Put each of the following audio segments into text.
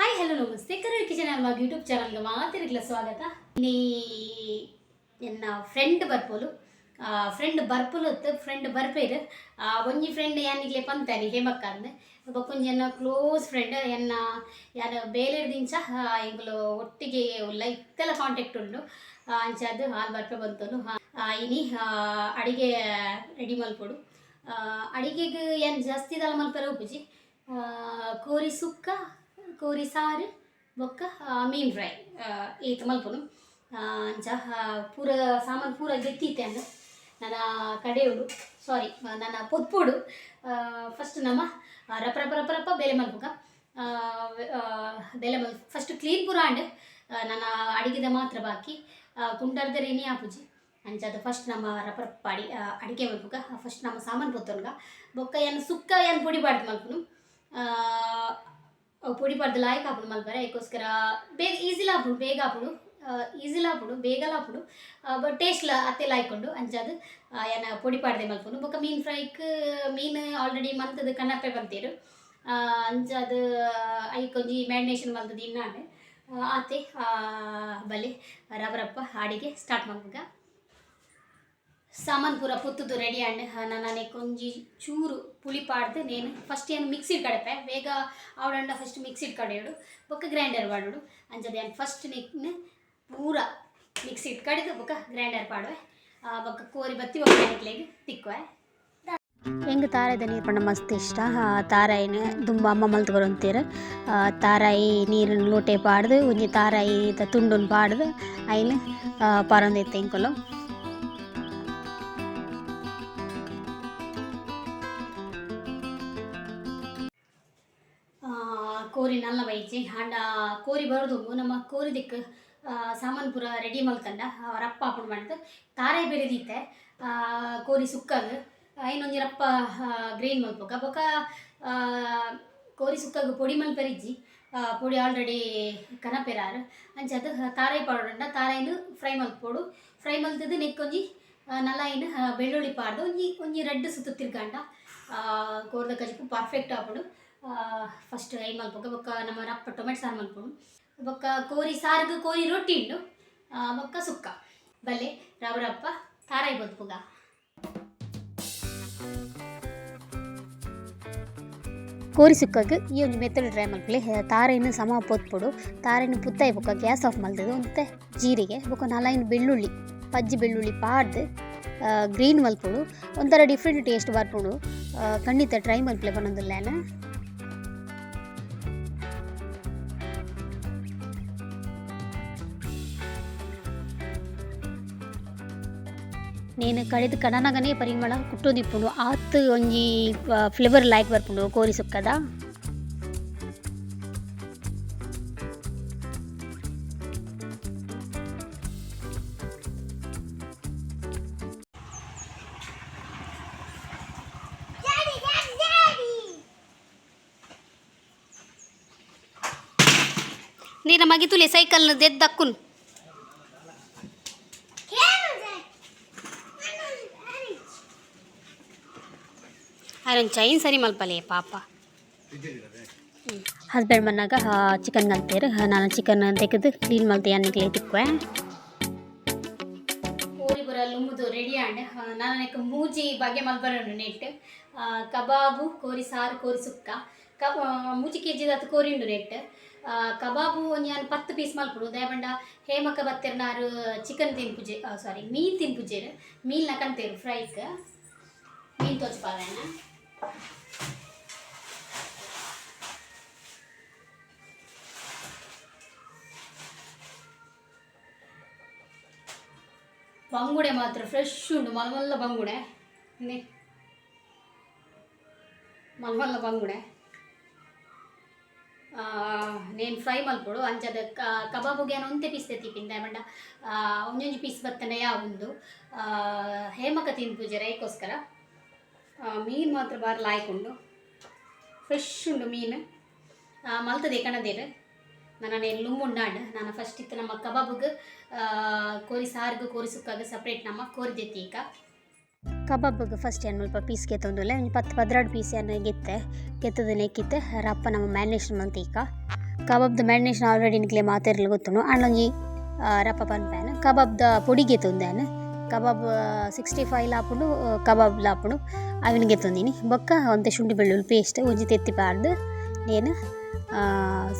Hi hello ನಮಸ್ತೆ. ಕರೋ kitchen ನಮ್ಮ YouTube ಚಾನಲ್ಗೆ ಮಾತ್ರ ಸ್ವಾಗತ. ನೀ ಎನ್ನ ಫ್ರೆಂಡ್ ಬರ್ಪೋಲು. ಫ್ರೆಂಡ್ ಬರ್ಪುಲು ಫ್ರೆಂಡ್ ಬರ್ಪೇರು. ಒಂಜಿ ಫ್ರೆಂಡ್ ಯಾನಿಗ್ಲೆ ಪಂತಾನೆ ಹೇಮಕ್ಕ ಅಂದ್ ಬೊಕ್ಕೊಂಜಿ ಎನ್ನ ಕ್ಲೋಸ್ ಫ್ರೆಂಡ್ ಎನ್ನ ಯಾರ ಬೇರೆ ದಿಂಚ ಎಂಗ್ಲು ಒಟ್ಟಿಗೆ ಉಲ್ಲ ಇತ್ತೆಲ್ಲ ಕಾಂಟ್ಯಾಕ್ಟ್ ಉಂಡು. ಅಂಚಾದ್ ಹಾಲು ಬರ್ಪೆ ಬಂತನು. ಇನಿ ಅಡಿಗೆ ರೆಡಿ ಮಲ್ಪೊಡು. ಅಡಿಗೆಗೆ ಏನು ಜಾಸ್ತಿ ದಲ ಮಲ್ಪರ ಉಪ್ಪುಜಿ ಕೋರಿ ಸುಕ್ಕ ಸಾರು ಬೊಕ್ಕ ಆ, ಮೀನ್ ಫ್ರೈ. ಈತ ಮಲ್ಪುನು ಅಂಚ ಪೂರ ಸಾಮಾನು ಪೂರ ಗೆತ್ತಿತ್ತೆ ಅಂದ. ನನ್ನ ಕಡೆಯುಡು ಸಾರಿ ನನ್ನ ಪೊತ್ಪೋಡು ಫಸ್ಟ್ ನಮ್ಮ ರಪ ರಪ ರಪ ರಪ ಬೇಲೆ ಮಲ್ಪುಗ ಬೇಲೆ ಮಲ್ ಫಸ್ಟ್ ಕ್ಲೀನ್ ಪೂರ ಅಂಡ್ ನನ್ನ ಅಡಿಗೆದ ಮಾತ್ರ ಬಾಕಿ ಕುಂಟರ್ದ ರೇಣಿ ಆಪುಜಿ. ಅಂಚದ ಫಸ್ಟ್ ನಮ್ಮ ರಪ ರಪ ಅಡಿ ಅಡಿಗೆ ಮಲ್ಪುಗ ಫಸ್ಟ್ ನಮ್ಮ ಸಾಮಾನು ಪೊತ್ತೋನ್ಗ ಬೊಕ್ಕ ಏನು ಸುಕ್ಕ ಏನು ಪುಡಿ ಬಾಡ್ದು ಮಲ್ಪುನು. ಪುಡಿ ಪಡ್ದು ಲಾಯ್ಕ್ ಹಾಕ್ಬಿಡು ಮಲ್ಪರೆ ಅದಕ್ಕೋಸ್ಕರ ಬೇಗ ಈಸಿಲ ಹಾಪುಡು ಬೇಗ ಹಾಕ್ಬಿಡು ಈಸಿಲ ಆಪುಡು ಬೇಗಲ ಲಾಪುಡು ಬಟ್ ಟೇಸ್ಟ್ ಅತ್ತೆ ಲಾಯ್ಕೊಂಡು ಅಂಜಾದ್ ಏನ ಪುಡಿ ಪಾಡ್ದೆ ಮಲ್ಪುನು ಬೊಕ್ಕ ಮೀನ್ ಫ್ರೈಕ್ ಮೀನ್ ಆಲ್ರೆಡಿ ಮಂತದ ಕಣ್ಣಪ್ಪೆ ಬಂತೀರು ಅಂಜಾದು ಐಕೊಂಜಿ ಮ್ಯಾರಿನೇಷನ್ ಮಲ್ತದ ಇನ್ನಾಂಡೆ ಆತೆ ಬಲಿ ರಬರಪ್ಪ ಅಡಿಗೆ ಸ್ಟಾರ್ಟ್ ಮಾಡ್ಬೇಕ ಸಾಮಾನು ಪೂರ ಪುತ್ತದು ರೆಡಿ ಅಂಡ್ ನಾನೇ ಕೊಂಜಿ ಚೂರು ಪುಳಿ ಪಾಡ್ದು, ನೇನು ಫಸ್ಟ್ ಏನು ಮಿಕ್ಸಿಡ್ ಕಡಪೆ, ಬೇಗ ಅವಡಂಡ ಫಸ್ಟ್ ಮಿಕ್ಸಿಡ್ ಕಡೆಯೋಡು ಬೊಕ್ಕ ಗ್ರೈಂಡರ್ ಮಾಡೋಡು, ಅಂಜದೆ ಫಸ್ಟ್ ನಿಕ್ನೆ ಪೂರ ಮಿಕ್ಸಿಡ್ ಕಡಿದು ಬೊಕ್ಕ ಗ್ರೈಂಡರ್ ಪಾಡುವೆ ಬೊಕ್ಕ ಕೋರಿ ಬತ್ತಿ ಒಕ್ಕ ಒಗ್ಗರಣೆಗೆ ತಿಕ್ಕುವೆ ಹೆಂಗೆ ತಾರಾಯ್ದ ನೀರು ಪಂಡ ಮಸ್ತ್ ಇಷ್ಟ? ತಾರಾಯಿನ ತುಂಬ ಅಮ್ಮ ಮಲ್ತ್ಕೊರು ತಾರ ತಾರಾಯಿ ನೀರಿನ ಲೋಟೆ ಪಾಡ್ದು ಒಂಜಿ ತಾರಾಯಿ ತುಂಡನ್ನು ತುಂಡುನ್ ಪಾಡ್ದು ಅಯ್ನ ಪರಂದೈತೆ ಇಂಕೊಲು ಹಣ್ಣ ಆಂಡ ಕೋರಿ ಬರೋದು ನಮ್ಮ ಕೋರಿ ದಿಕ್ಕು ಆ, ಸಾಮಾನು ಪೂರ ರೆಡಿ ಮಲ್ಕಂಡ ಅಪ್ಪ ಆಪುಡ್ ಮಾಡ್ದು ತಾರೆ ಬೆರೆದಿತ್ತೆ ಕೋರಿ ಸುಕ್ಕಾಗ. ಇನ್ನೊಂದು ರಪ್ಪ ಗ್ರೀನ್ ಮಲ್ಪಕ್ಕ. ಬೊಕ ಕೋರಿ ಸುಕ್ಕಾಗ ಪೊಡಿ ಮಲ್ಪೆರಿಜ್ಜಿ. ಪೊಡಿ ಆಲ್ರೆಡಿ ಕನಪೆರಾರು. ಅಂಚದು ತಾರಾಯಿ ಪಾಡೋಂಡ ತಾರಾಯಿನ ಫ್ರೈ ಮಲ್ಪೋಡು. ಫ್ರೈ ಮಲ್ತದ ನೆಕ್ಕೊಂಜಿ ನಲ್ಲಾಯಿನ ಬೆಳ್ಳುಳ್ಳಿ ಪಾಡ್ದು. ಒಂಜಿ ಒಂಜಿ ರೆಡ್ ಸುತ್ತ ತಿರ್ಗಂಡ ಕೋರ್ದ ಕಜಿಪು ಪರ್ಫೆಕ್ಟ್ ಆಪುಡು. ಫಸ್ಟ್ ಐ ಮಲ್ಪೊಕ ಬೊಕ್ಕ ನಮ್ಮ ರಪ್ಪ ಟೊಮೆಟೊ ಸಾರು ಮಲ್ಪೊಡು ಬೊಕ್ಕ ಕೋರಿ ಸಾರ್ಗ್ ಕೋರಿ ರೊಟ್ಟಿ ಉಂಡು. ಬೊಕ್ಕ ಸುಕ್ಕ. ಬಲ್ಲೆ ರವರಪ್ಪ ತಾರಾಯಿ ಬದುಪುಗ ಕೋರಿ ಸುಕ್ಕಾಗ ಈ ಒಂದು ಮೆತ್ತಡ್ ಡ್ರೈ ಮಲ್ಪಲೆ ತಾರೆಯನ್ನು ಸಮ ಪೊತ್ಪುಡು ತಾರೆಯನ್ನು ಪುತ್ತಾಯಿ ಬೊಕ್ಕ ಗ್ಯಾಸ್ ಆಫ್ ಮಲ್ತದು ಮತ್ತೆ ಜೀರಿಗೆ ಬೊಕ್ಕ ನಾಲೈನು ಬೆಳ್ಳುಳ್ಳಿ, ಪಜ್ಜಿ ಬೆಳ್ಳುಳ್ಳಿ ಪಾಡ್ದು ಗ್ರೀನ್ ಮಲ್ಪುಡು. ಒಂಥರ ಡಿಫ್ರೆಂಟ್ ಟೇಸ್ಟ್ ಬರ್ಪುಡು. ಖಂಡಿತ ಟ್ರೈ ಮಲ್ಪಲೆ ಬನ್ನೊಂದುಲ್ಲೇನ నేను కడిది కడనగానే పరిమళ కుట్టోదిప్పుడు ఆత్ ಒಂಜಿ ಫ್ಲೇವರ್ ಲೈಕ್ ಬರ್ಪುಂಡು ಕೋರಿ ಸುಕ್ಕದ ನೀರ ಮಗಿತುಲೆ ಸೈಕಲ್ ದೆದ್ದಕ್ಕುನ್ ಅರೊಂದು ಚೈನ್ ಸರಿ ಮಲ್ಪಲೆ ಪಾಪ. ಹಸ್ಬೆಂಡ್ ಬಂದಾಗ ಚಿಕನ್ ಕಲ್ತೇರು ನಾನು ಚಿಕನ್ ತೆಗೆದು ಕ್ಲೀನ್ ಮಲ್ತೆ ಅನ್ನಕ್ಕೆ ತಿಕ್ಕುವೆ ಕೋರಿ ಬರ ಲುಂಬುದು ರೆಡಿ ಆಂಡ್ ನಾನು ಮೂಜಿ ಬಗೆ ಮಲ್ಬರಡು ನೆಟ್ ಕಬಾಬು ಕೋರಿ ಸಾರು ಕೋರಿ ಸುಕ್ಕ. ಕಬ ಮೂಜಿ ಕೆ ಜಿ ಅದು ಕೋರಿ ಉಂಡು ನೆಟ್ ಕಬಾಬು ನಾನು ಪತ್ತು ಪೀಸ್ ಮಲ್ಪಡು. ದಯಬಂಡ ಹೇಮಕ ಬತ್ತೆರ್ ನಾರು ಚಿಕನ್ ತಿನ್ಪುಜೆ ಸಾರಿ ಮೀನ್ ತಿನ್ಪುಜೇರು ಮೀನ್ ನಕಂತೇರು ಫ್ರೈಕ್ ಮೀನ್ ತೋಚ್ಪಾವೇನ ಬಂಗುಡೆ ಮಾತ್ರ ಫ್ರೆಶ್ ಉಂಟು, ಮಲಮಲ್ಲ ಬಂಗುಡೆ. ಮಲಮಲ್ಲ ಬಂಗುಡೆ. ನೇನು ಫ್ರೈ ಮಲ್ಪಡು ಅಂಚದ ಕಬಾಬುಗೆ ಏನು ಒಂದೇ ಪೀಸ್ ತೆತ್ತಿಪಿಂದ ಬಂಡ ಒಂಜೊಂಜಿ ಪೀಸ್ ಬತ್ತನೆ ಒಂದು ಹೇಮಕ ತಿನ್ಪುಜೆ ರೈಕೋಸ್ಕರ. ಮೀನು ಮಾತ್ರ ಬಾರಿ ಲಾಯ್ಕೊಂಡು ಫ್ರೆಶ್ ಉಂಡು ಮೀನು. ಮಲ್ತದೆ ಕಣದೇರು. ನಾನು ಲುಂಬು ಉಂಡಾಂಡ್. ನಾನು ಫಸ್ಟ್ ಇತ್ತು ನಮ್ಮ ಕಬಾಬ್ಗೆ ಕೋರಿ ಸಾರ್ಗು, ಕೋರಿ ಸುಕ್ಕಾಗ ಸಪ್ರೇಟ್ ನಮ್ಮ ಕೋರಿದೈತಿ ಈಗ. ಕಬಾಬ್ಗೆ ಫಸ್ಟ್ ಏನು ಸ್ವಲ್ಪ ಪೀಸ್ ಕೆತ್ತೊಂದುಲ್ಲೆ ಒಂದು ಪತ್ತು ಪದ್ರಾಡು ಪೀಸ್ ಏನು ಗೆತ್ತೆ ಕೆತ್ತದ ನೆಕ್ಕಿತ್ತೆ ರಪ್ಪ ನಮ್ಮ ಮ್ಯಾರಿನೇಷನ್ ಮಂತ್ ಈಗ. ದ ಮ್ಯಾರಿನೇಷನ್ ಆಲ್ರೆಡಿ ನಿಕ್ಲೆ ಮಾತಾಡಲು ಗೊತ್ತುಂಡು. ಅಣ್ಣಂಗಿ ರಪ್ಪ ಕಬಾಬ್ ಕಬಾಬ್ದ ಪುಡಿ ತೊಂದೇನೆ ಕಬಾಬ್ ಸಿಕ್ಸ್ಟಿ ಫೈವ್ ಲಾಪುಡು ಕಬಾಬ್ ಲಾಪುಂಡು. ಅವನಿಗೆ ತೊಂದಿನಿ. ಬೊಕ್ಕ ಒಂತೆ ಶುಂಠಿ ಬೆಳ್ಳುಳ್ಳಿ ಪೇಸ್ಟ್ ಒಂಜಿ ತೆತ್ತಿ ಏನು ನೇನು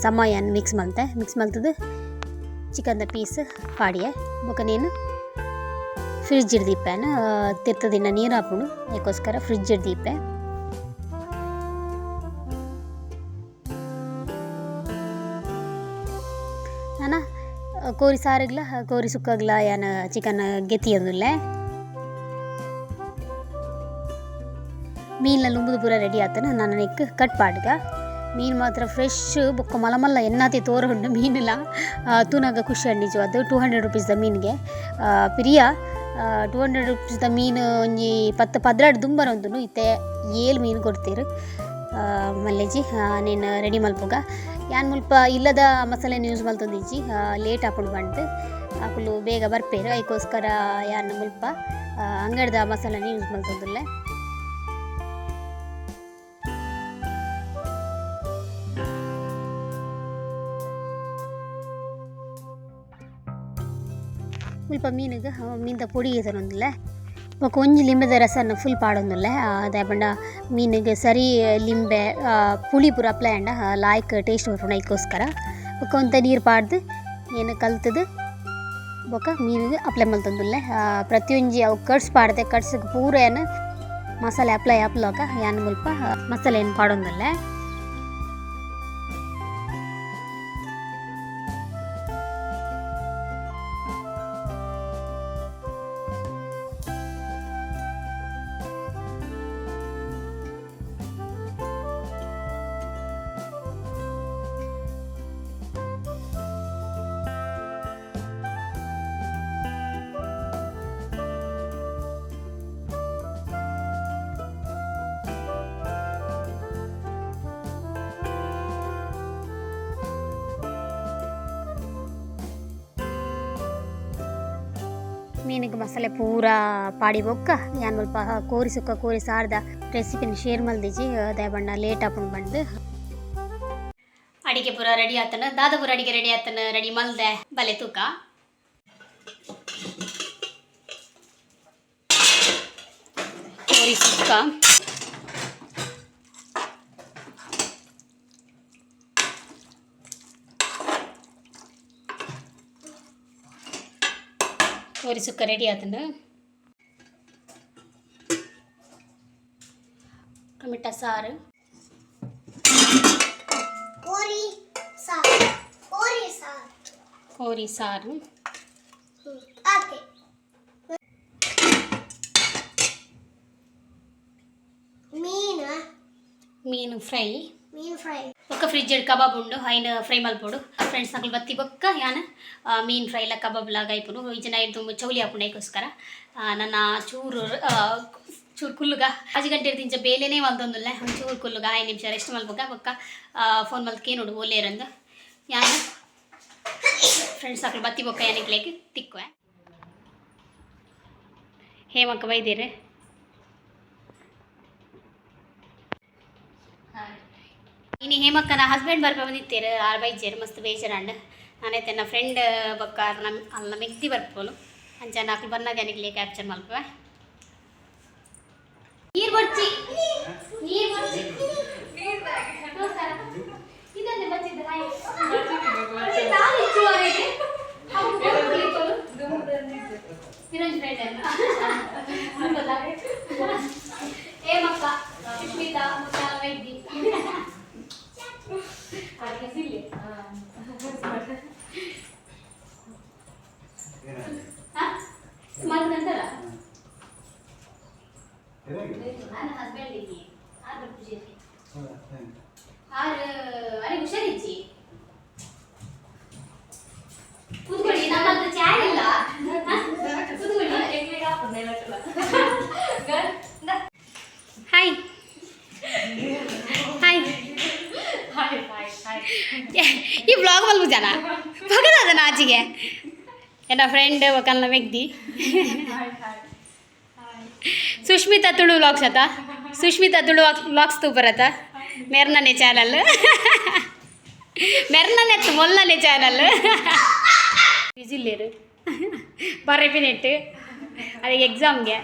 ಸಮಯನ್ ಮಿಕ್ಸ್ ಮಲ್ತೆ. ಮಿಕ್ಸ್ ಮಲ್ತದು ಚಿಕನ್ದ ಪೀಸ್ ಪಾಡಿಯ. ಬೊಕ್ಕ ನೇನು ಫ್ರಿಡ್ಜ್ ಇಡ್ದಿಪ್ಪೆನ ತಿರ್ತದಿನ ನೀರು ಹಾಕೊಂಡು ಅದಕ್ಕೋಸ್ಕರ ಫ್ರಿಜ್ ಇಡ್ದಿಪ್ಪೆ. ಕೋರಿ ಸಾರಿಗ್ಲ ಕೋರಿ ಸುಕ್ಕಗ್ಲ ಯಾನ ಚಿಕನ್ ಗೆತಿಯೊಂದುಲ್ಲೆ ಮೀನ್ ಲುಂಬುದು ಪೂರ ರೆಡಿ ಆತನ, ನಾನು ನೆಕ್ ಕಟ್ ಪಾಡ್ಗ ಮೀನು ಮಾತ್ರ ಫ್ರೆಶ್ ಬೊಕ್ಕ ಮಲಮಲ್ಲ ಮಲ್ಲ ಎನ್ನಾತಿ ತೋರ ಉಂಡು ಮೀನುಲ ತೂನಾಗ ಖುಷಿ ಅಂಡಿಜು ಅದು ಟೂ ಹಂಡ್ರೆಡ್ ರುಪೀಸ್ದ ಮೀನಿಗೆ. ಪ್ರಿಯ ಟೂ ಹಂಡ್ರೆಡ್ ರುಪೀಸ್ದ ಮೀನು ಒಂಜಿ ಪತ್ತು ಪದ್ರಾಡು ದುಂಬರ ಉಂದುನು ಇತ್ತೆ. ಏಳು ಮೀನು ಕೊಡ್ತೀರು. ಮಲ್ಲೆಜಿ ನೀನು ರೆಡಿ ಮಲ್ಪುಗ ಯಾನ್ ಮುಲ್ಪ ಇಲ್ಲದ ಮಸಾಲೆನ ಯೂಸ್ ಮಲ್ತೊಂದಿಜ್ಜಿ ಲೇಟ್ ಹಾಕೊಂಡು ಬಂದು. ಆಕುಲು ಬೇಗ ಬರ್ಪೇರು. ಅದಕ್ಕೋಸ್ಕರ ಯಾನ್ ಮುಲ್ಪ ಅಂಗಡಿದ ಮಸಾಲೆನ ಯೂಸ್ ಮಲ್ತೊಂದುಲ್ಲೆ ಮುಲ್ಪ ಮೀನಿಗೆ ಮೀನ್ದ ಪೊಡಿ ತರೊಂದುಲ್ಲೆ ಬೊಕ ಒಂಜಿ ಲಿಂಬೆದ ರಸನ ಫುಲ್ ಪಾಡೊಂದುಲ್ಲೆ ಅದೇ ಪಂಡ ಮೀನಿಗೆ ಸರಿ ಲಿಂಬೆ ಆ, ಪುಳಿ ಪೂರ ಅಪ್ಲೈ ಅಂಡ ಲಾಯ್ಕ್ ಟೇಸ್ಟ್ ಬರೋಣ ಇದಕ್ಕೋಸ್ಕರ ಬೊಕ ಒಂತ ನೀರು ಪಾಡ್ದು ಏನು ಕಲ್ತದು ಬೊಕ ಮೀನಿಗೆ ಅಪ್ಲೈ ಮಲ್ತೊಂದುಲ್ಲೆ ಪ್ರತಿಯೊಂಜಿ ಅವು ಕಡ್ಸ್ ಪಾಡ್ದೆ ಕಡ್ಸಕ್ಕೆ ಪೂರ ಏನು ಮಸಾಲೆ ಅಪ್ಲೈ ಅಪ್ಲೋಕ ಯಾನ್ ಮುಲ್ಪ ಮಸಾಲೆ ಏನು ಪಾಡೊಂದುಲ್ಲೆ ಮೀನಿಗೆ ಮಸಾಲೆ ಪೂರ ಪಾಡಿ ಬೊಕ್ಕ ಯಾನ್ ಮುಲ್ಪ ಕೋರಿ ಸುಕ್ಕ, ಕೋರಿ ಸಾರ್ದ ರೆಸಿಪಿನ ಶೇರ್ ಮಲ್ದಿಜಿ ಅದೇ ಬಣ್ಣ ಲೇಟ್ ಹಾಕೊಂಡು ಬಂದು. ಅಡಿಗೆ ಪೂರ ರೆಡಿ ಆತನ, ದಾದ ಪೂರ ಅಡಿಗೆ ರೆಡಿ ಆತನ ರೆಡಿ ಮಲ್ದೆ, ಬಲೆ ತೂಕ. ಕೋರಿ ಸುಕ್ಕ. ಕೋರಿ ಸುಕ್ಕ ರೆಡಿ ಆತನ ಟೊಮೆಟೊ ಸಾರು ಕೋರಿ ಸಾರು ಕೋರಿ ಸಾರು ಕೋರಿ ಸಾರು ಓಕೆ ಮೀನು ಮೀನು ಫ್ರೈ ಮೀನು ಫ್ರೈ ಬೊಕ್ಕ ಫ್ರಿಜ್ ಕಬಾಬ್ ಉಂಡು, ಐನ ಫ್ರೈ ಮಲ್ಪೊಡು ಫ್ರೆಂಡ್ಸ್ ನಕಲ್ ಬತ್ತಿ ಬೊಕ್ಕ ಯಾನ ಮೀನ್ ಫ್ರೈ ಫ್ರೈಲ ಕಬಾಬ್ ಲಾಗ ಐಪುನು ಈಜನ ತುಂಬ ಚೌಲಿ ಹಾಕೊಂಡೈಕೋಸ್ಕರ ನನ್ನ ಚೂರು ಚೂರು ಕುಲ್ಲುಗ. ಅಜಿ ಗಂಟೆ ಬೇಲೆನೇ ಮಲ್ತೊಂದುಲ್ಲ ಒಂದು ಚೂರು ಕುಲ್ಲುಗ. ಐದು ನಿಮಿಷ ರೆಸ್ಟ್ ಮಲ್ಪೊಗ ಬೊಕ್ಕ ಫೋನ್ ಮಲ್ತ್ ನೋಡು ಓಲೇರಂದು ಯಾನ? ಫ್ರೆಂಡ್ಸ್ ನಕಲ್ ಬತ್ತಿ ಬೊಕ್ಕ ಯಾನಿಕ್ಲೇಕ್ ತಿಕ್ಕುವೆ. ಹೇಮಕ್ಕ ಬೈದಿರಿ. ಇನ್ನು ಹೇಮಕ್ಕನ ಹಸ್ಬೆಂಡ್ ಬರ್ಪ ಆರ್ ಬೈಜ್ಜೆರ್ ಬೈಜೇರು ಮಸ್ತ್ ಬೇಜಾರಂಡ ನಾನೈತೆ ನನ್ನ ಫ್ರೆಂಡ್ ಬಕ್ಕಾರ ನಮ್ಮ ಅಲ್ಲ ಮೆಕ್ತಿ ಬರ್ಪೋಲು. ಅಂಚ ನಾಲ್ಕು ಬಂದಾಗ ಅನಿಗ್ಲಿ ಕ್ಯಾಪ್ಚರ್ ಮಲ್ಪ ನೀರು ಬರ್ಚಿ. ನೀರು ಬರ್ಚಿ. ಇದನ್ನೇ ಬರ್ಚಿದ್ದು ಹಾಯ್. ಬರ್ಚಿ ತಾನು ಇಚ್ಚು ಅವರಿಗೆ. ಅವ್ರು ಬರ್ಕೊಳ್ಳಿಕ್ಕೋಲು. ಇರೊಂದು friend ಅಲ್ಲ. ಅನ್ಬೋದಾ? ಹೇಮಕ್ಕ ಸುಷ್ಮಿತಾ ಮತ್ತೆ ಆ ವೈದ್ಯಿ ಅದಕ್ಕೆ ಸಿಲ್ಲಿ ಮಾಡ್ದಂತಲ್ಲ ನನ್ನ ಹಸ್ಬೆಂಡ್ ಇದ್ದೀನಿ ಆರು ಖುಷಿ ಆರು ಅರೆ ಹುಷಾರಿಚ್ಚಿ ಕೂತ್ಕೊಳ್ಳಿ ನಮ್ಮ ಹತ್ರ ಚಾಯ್ ಇಲ್ಲ ಹಾ? ಕೂತ್ಕೊಳ್ಳಿ ಹಾಯ್ ಹಾಯ್ ಈ ಜನ ಪಗದ ಆಚೆಗೆ ಎಲ್ಲ ಫ್ರೆಂಡ್ ಕಲ್ಲ ವ್ಯಕ್ತಿ. ಸುಷ್ಮಿತಾ ತುಳು ವ್ಲಾಗ್ಸ್ ಅತ ಸುಷ್ಮಿತಾ ತುಳು ವ್ಲಾಗ್ಸ್ ತೂ ಬರತ್ತ? ಮೆರ್ನನೆ ಚಾನಲ್ ಮೆರ್ನನೆ ಮೊಲ್ಲನೆ ಚಾನಲ್ ಬಿಸಿಲೇರು ಬರಪಿನೆಟ್ಟು ಅದೇ ಎಕ್ಸಾಮ್ಗೆ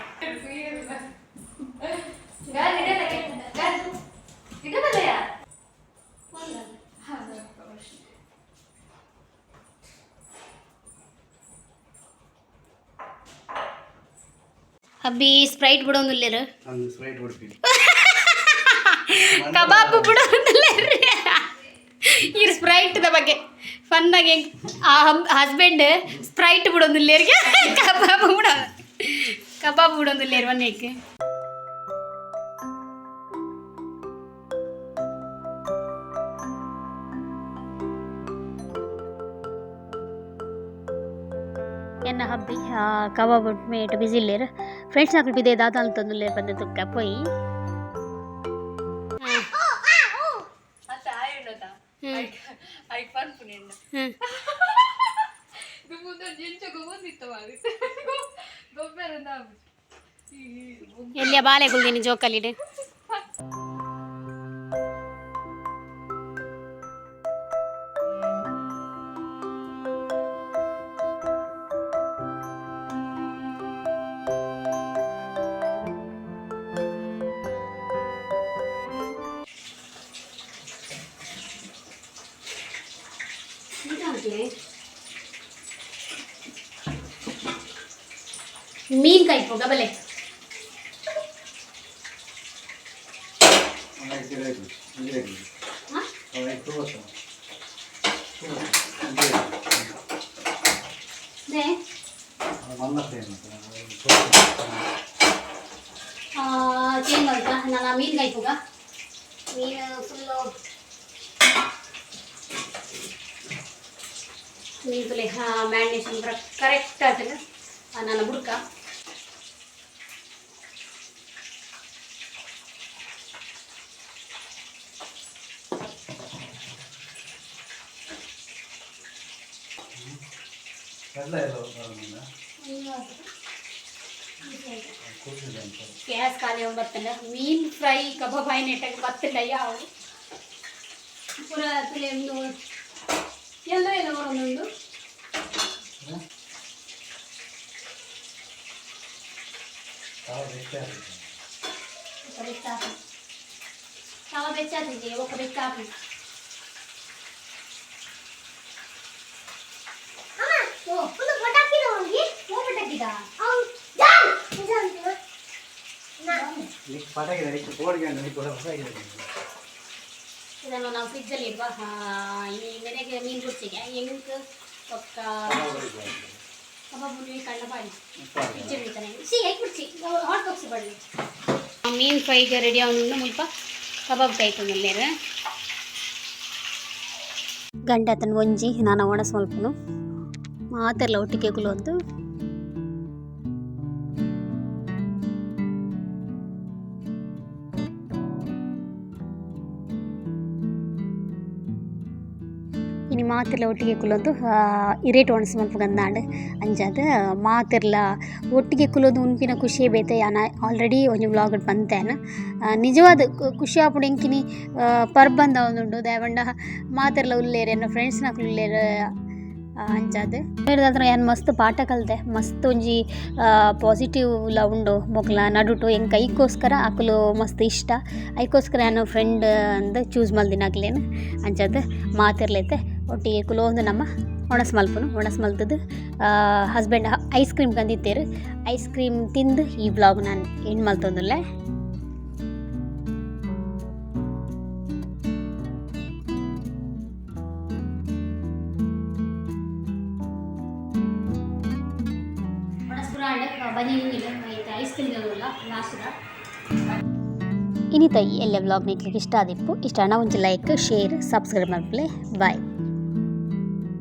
ಅಬ್ಬಿ ಸ್ಪ್ರೈಟ್ ಸ್ಪ್ರೈಟ್ ಕೊಡ್ತೀನಿ ಕಬಾಬ್ ಬಿಡೋದಿಲ್ಲೇರಿ ಈ ಸ್ಪ್ರೈಟ್ದ ಬಗ್ಗೆ. ಫನ್ನಾಗಿ ಹೆಂಗ್ ಆ ಹಸ್ಬೆಂಡ್ ಸ್ಪ್ರೈಟ್ ಬಿಡೋದಿಲ್ಲೇರಿಗೆ ಕಬಾಬ್ ಬಿಡೋ ಕಬಾಬ್ ಬಿಡೋದಿಲ್ಲೇರು ಒನ್ನೇಕ್ಕೆ ಎನ್ನ ಹಬ್ಬಿ ಕಬಾಬ್ ಮೇಟ್ ಬಿಸಿಲೇರು ಫ್ರೆಂಡ್ಸ್ ನಾಲ್ಕು ಬಿದ್ದೆ ದಾದ ಅಂತಂದು ಬಂದದ್ದು ಕಪ್ಪೊಯ್ ಹ್ಮ್. ಎಲ್ಲಿಯ ಬಾಲೆ ಕುಳ್ದೀನಿ ಮೀನ್ ಕೈಪು ಗಬಲೆ ಹಾ? ನೇ ಚೇಂಜ್ ಮಾಡ್ತಾ ನಾನು ಮೀನ್ ಕೈಪುಗ ಮೀನು ಫುಲ್ಲು ಮೀನು ತುಲೆ ಮ್ಯಾರಿನೇಷನ್ ಕರೆಕ್ಟ್ ಆಗ್ತದೆ ನನ್ನ ಬುಡ್ಕ ಗ್ಯಾಸ್ ಖಾಲಿ ಬರ್ತಲ್ಲ ಮೀನ್ ಫ್ರೈ ಕಬಾಬ್ ಆಯ್ ನೆಟ್ಟಾಗ ಬರ್ತಿಲ್ಲ ಯಾವ ಪೂರ ತುಲೆ ಒಂದು ಎಲ್ಲ ಎಲ್ಲ ಒಂದೊಂದು ఒక ಬೆಚ್ಚಾಪಿ ತವ ಬೆಚ್ಚಾತಿದೆ ఒక ಒಂದು ಹೋಗಿ ಅವ್ನು ಜಾನ್ ಜಾನ್ ನಾ ಇದನ್ನು ನಾವು ಫ್ರಿಜ್ಜಲ್ಲಿ ಇಡುವ ಈ ಮನೆಗೆ ಮೀನು ಗುಡ್ಸಿಗೆ ಎಂಕ್ ಪಕ್ಕ ಕಬಾಬ್ ಕಳ್ಳ ಬಾಡಿ ಫ್ರಿಜ್ ಇಡ್ತಾನೆ. ಸಿ ಹೇಗೆ ಬಿಡ್ಸಿ ಹಾಟ್ ಬಾಕ್ಸ್ ಬಡ್ಲಿ. ಮೀನು ಫ್ರೈಗೆ ರೆಡಿ ಅವನಿಂದ ಮುಲ್ಪ ಕಬಾಬ್ ಕಾಯ್ಕೊಂಡಲ್ಲೇರ ಗಂಡ ಆತನ ಒಂಜಿ ನಾನು ಒಣ ಸ್ವಲ್ಪನು ಮಾತೆಲ್ಲ ಒಟ್ಟಿಗೆ ಕುಲೊಂದು ಇನಿ ಮಾತಿರ್ಲ ಒಟ್ಟಿಗೆ ಕುಲೊಂದು ಇರೇಟ್ ಒಣಸ್ ಮಲ್ಪಗಂದಾಂಡ್ ಅಂಜಾದ. ಮಾತಿರ್ಲ ಒಟ್ಟಿಗೆ ಕುಲೋದು ಉನ್ಪಿನ ಖುಷಿಯೇ ಬೇತೆ, ಯಾನ ಆಲ್ರೆಡಿ ಒಂಜಿ ವ್ಲಾಗ್ ಬಂತೇನ. ನಿಜವಾದ ಖುಷಿ ಆಪುಡು ಎಂಕಿನಿ ಪರ್ಬಂದ ಒಂದುಂಡು ದಾಯವಂಡ ಮಾತಿರ್ಲ ಉಲ್ಲೇರೆ ಎನ್ನ ಫ್ರೆಂಡ್ಸ್ ನಾಕ್ಲು ಉಲ್ಲೇರು ಅಂಚಾದ್ ಹೇಳಿದಾತ್ರ ಏನು ಮಸ್ತ್ ಪಾಠ ಕಲ್ತೆ ಮಸ್ತ್ ಒಂಜಿ ಪಾಸಿಟಿವ್ ಲ ಉಂಡು ಮೊಕ್ಲ ನಡುಟು ಎಂಕ್ ಐಕೋಸ್ಕರ ಅಕುಲು ಮಸ್ತ್ ಇಷ್ಟ. ಐಕೋಸ್ಕರ ಏನು ಫ್ರೆಂಡ್ ಅಂದ್ ಚೂಸ್ ಮಲ್ದಿನಾಗ್ಲೇನು ಅಂಚದ್ ಮಾತಿರ್ಲೈತೆ. ಒಟ್ಟಿಗೆ ಕುಲೋಂದು ನಮ್ಮ ಒಣಸ್ ಮಲ್ಪನು ಒಣಸ್ ಮಲ್ತದ್ದು ಹಸ್ಬೆಂಡ್ ಐಸ್ ಕ್ರೀಮ್ ಕಂದಿತ್ತೇರು. ಐಸ್ ಕ್ರೀಮ್ ತಿಂದು ಈ ಬ್ಲಾಗ್ ನಾನು ಏನು ಮಲ್ತೊಂದುಲ್ಲೆ? ಕ್ರೀಮ್ തൈ എല്ലാ ಈ ಎಲ್ಲ ವ್ಲಾಗ್ ನಿಕ್ಲಿಕ್ಕೆ ಇಷ್ಟ ಶೇರ್ ಇಷ್ಟ ಅಣ್ಣ ಒಂಜಿ